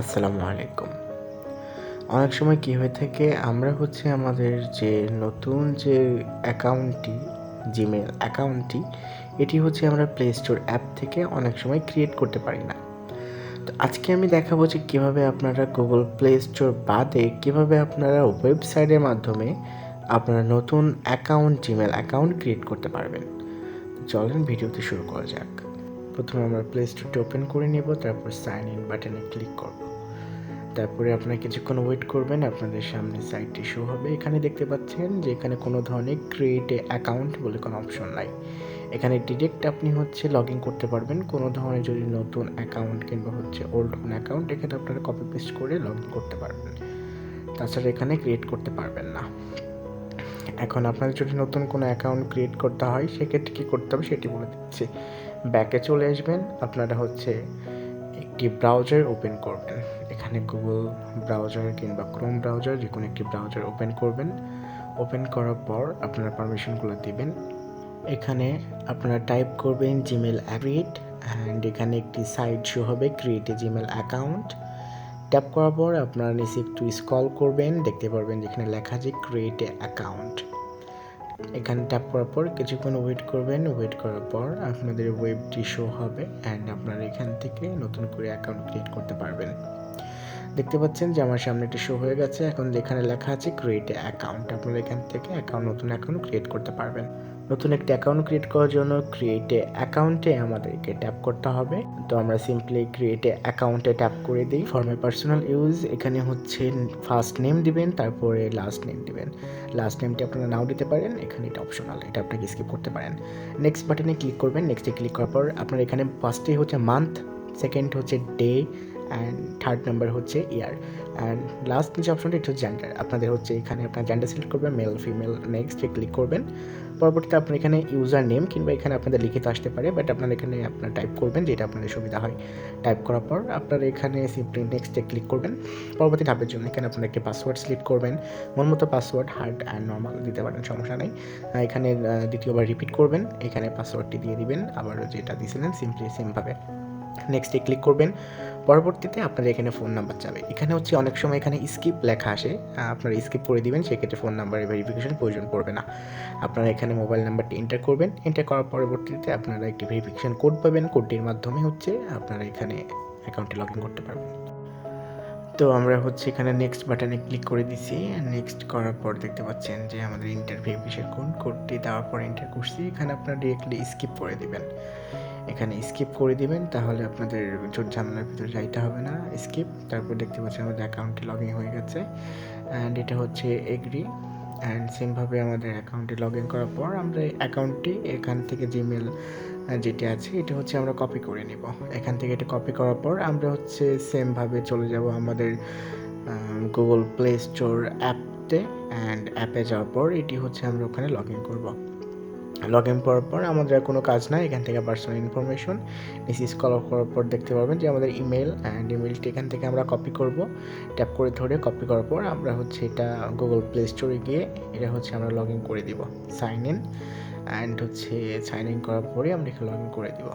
আসসালামু আলাইকুম। অনেক সময় কী হয়ে থাকে, আমরা হচ্ছে আমাদের যে নতুন যে অ্যাকাউন্টটি জিমেল অ্যাকাউন্টটি, এটি হচ্ছে আমরা প্লে স্টোর অ্যাপ থেকে অনেক সময় ক্রিয়েট করতে পারি না। তো আজকে আমি দেখাবো যে কীভাবে আপনারা গুগল প্লে স্টোর বাদে কীভাবে আপনারা ওয়েবসাইটের মাধ্যমে আপনারা নতুন অ্যাকাউন্ট জিমেল অ্যাকাউন্ট ক্রিয়েট করতে পারবেন। চলেন ভিডিওতে শুরু করা যাক। প্রথমে আমরা প্লে স্টোরটি ওপেন করে নেব, তারপর সাইন ইন বাটনে ক্লিক করব। তারপরে আপনারা কিছুক্ষণ ওয়েট করবেন, আপনাদের সামনে সাইটটি শো হবে। এখানে দেখতে পাচ্ছেন যে এখানে কোনো ধরনের ক্রিয়েট অ্যাকাউন্ট বলে কোনো অপশন নাই। এখানে ডিরেক্ট আপনি হচ্ছে লগ ইন করতে পারবেন। কোনো ধরনের যদি নতুন অ্যাকাউন্ট কিংবা হচ্ছে ওল্ড কোনো অ্যাকাউন্ট এখানে আপনারা কপি পেস্ট করে লগ ইন করতে পারবেন। তাছাড়া এখানে ক্রিয়েট করতে পারবেন না। এখন আপনাদের যদি নতুন কোনো অ্যাকাউন্ট ক্রিয়েট করতে হয়, সেক্ষেত্রে কী করতে হবে সেটি বলে দিচ্ছি। ব্যাকে চলে আসবেন। আপনারা হচ্ছে একটি ব্রাউজার ওপেন করবেন। এখানে গুগল ব্রাউজার কিংবা ক্রোম ব্রাউজার যে কোনো একটি ব্রাউজার ওপেন করবেন। ওপেন করার পর আপনারা পারমিশনগুলো দিবেন। এখানে আপনারা টাইপ করবেন জিমেল ক্রিয়েট অ্যান্ড এখানে একটি সাইট শো হবে create a Gmail account tap করার পর আপনারা নিচে একটু স্ক্রল করবেন। দেখতে পারবেন যেখানে লেখা আছে ক্রিয়েট এ অ্যাকাউন্ট এখানে ট্যাপ করার পর কিছুক্ষণ ওয়েট করবেন। ওয়েট করার পর আপনাদের ওয়েবটি শো হবে অ্যান্ড আপনারা এখান থেকে নতুন করে অ্যাকাউন্ট ক্রিয়েট করতে পারবেন। দেখতে পাচ্ছেন যে আমার সামনে একটি শো হয়ে গেছে। এখন যেখানে লেখা আছে ক্রিয়েট অ্যাকাউন্ট আপনারা এখান থেকে অ্যাকাউন্ট নতুন অ্যাকাউন্ট ক্রিয়েট করতে পারবেন। নতুন একটি অ্যাকাউন্ট ক্রিয়েট করার জন্য ক্রিয়েটে অ্যাকাউন্টে আমাদেরকে ট্যাপ করতে হবে। তো আমরা সিম্পলি ক্রিয়েটে অ্যাকাউন্টে ট্যাপ করে দিই। ফর্মে পার্সোনাল ইউজ এখানে হচ্ছে ফার্স্ট নেম দিবেন, তারপরে লাস্ট নেম দিবেন। লাস্ট নেমটি আপনারা নাও দিতে পারেন। এখানে এটা অপশনাল এটা আপনাকে স্কিপ করতে পারেন। নেক্সট বাটনে ক্লিক করবেন। নেক্সটে ক্লিক করার পর আপনার এখানে ফার্স্টে হচ্ছে মান্থ সেকেন্ড হচ্ছে ডে অ্যান্ড থার্ড নাম্বার হচ্ছে ইয়ার। অ্যান্ড লাস্ট যে অপশনটা এটা জেন্ডার আপনাদের হচ্ছে এখানে আপনার জেন্ডার সিলেক্ট করবেন মেল ফিমেল নেক্সটে ক্লিক করবেন। পরবর্তীতে আপনার এখানে ইউজার নেম কিংবা এখানে আপনাদের লিখিত আসতে পারে বাট আপনার এখানে আপনার টাইপ করবেন যেটা আপনাদের সুবিধা হয়। টাইপ করার পর আপনার এখানে সিম্পলি নেক্সটে ক্লিক করবেন। পরবর্তী ধাপের জন্য এখানে আপনার একটি পাসওয়ার্ড সিলেক্ট করবেন। মন মতো পাসওয়ার্ড হার্ড অ্যান্ড নর্মাল দিতে পারেন, সমস্যা নেই। এখানে দ্বিতীয়বার রিপিট করবেন। এখানে পাসওয়ার্ডটি দিয়ে দিবেন। আবার যেটা দিয়েছিলেন সিম্পলি সেমভাবে নেক্সটে ক্লিক করবেন। পরবর্তীতে আপনার এখানে ফোন নাম্বার যাবে। এখানে হচ্ছে অনেক সময় এখানে স্কিপ লেখা আসে। আপনারা স্কিপ করে দিবেন, সেক্ষেত্রে ফোন নাম্বারের ভেরিফিকেশন প্রয়োজন পড়বে না। আপনারা এখানে মোবাইল নাম্বারটি এন্টার করবেন। এন্টার করার পরবর্তীতে আপনারা একটি ভেরিফিকেশন কোড পাবেন। কোডটির মাধ্যমে হচ্ছে আপনারা এখানে অ্যাকাউন্টে লগ ইন করতে পারবেন। তো আমরা হচ্ছে এখানে নেক্সট বাটনে ক্লিক করে দিছি। নেক্সট করার পর দেখতে পাচ্ছেন যে আমাদের ইন্টার ভেরিফিকেশন কোড কোডটি দেওয়ার পর এন্টার করছি। এখানে আপনারা ডিরেক্টলি স্কিপ করে দিবেন। এখানে স্কিপ করে দিবেন, তাহলে আপনাদের ঝামেলার ভিতরে যাইতে হবে না স্কিপ তারপর দেখতে পাচ্ছেন আমাদের অ্যাকাউন্টে লগ ইন হয়ে গেছে অ্যান্ড এটা হচ্ছে এগ্রি অ্যান্ড সেমভাবে আমাদের অ্যাকাউন্টে লগ ইন করার পর আমরা অ্যাকাউন্টটি এখান থেকে জিমেল যেটি আছে, এটা হচ্ছে আমরা কপি করে নিব। এখান থেকে এটা কপি করার পর আমরা হচ্ছে সেমভাবে চলে যাব আমাদের গুগল প্লে স্টোর অ্যাপতে অ্যান্ড অ্যাপে যাওয়ার পর এটি হচ্ছে আমরা ওখানে লগ ইন করব। লগ ইন করার পর আমাদের আর কোনো কাজ নাই, এখান থেকে পার্সোনাল ইনফরমেশন নিচে স্কল করার পর দেখতে পাবেন যে আমাদের ইমেল অ্যান্ড ইমেলটি এখান থেকে আমরা কপি করব। ট্যাপ করে ধরে কপি করার পর আমরা হচ্ছে এটা গুগল প্লে স্টোরে গিয়ে এটা হচ্ছে আমরা লগ ইন করে দিব সাইন ইন অ্যান্ড হচ্ছে সাইন ইন করার পরে আমরা এখানে লগ ইন করে দিব।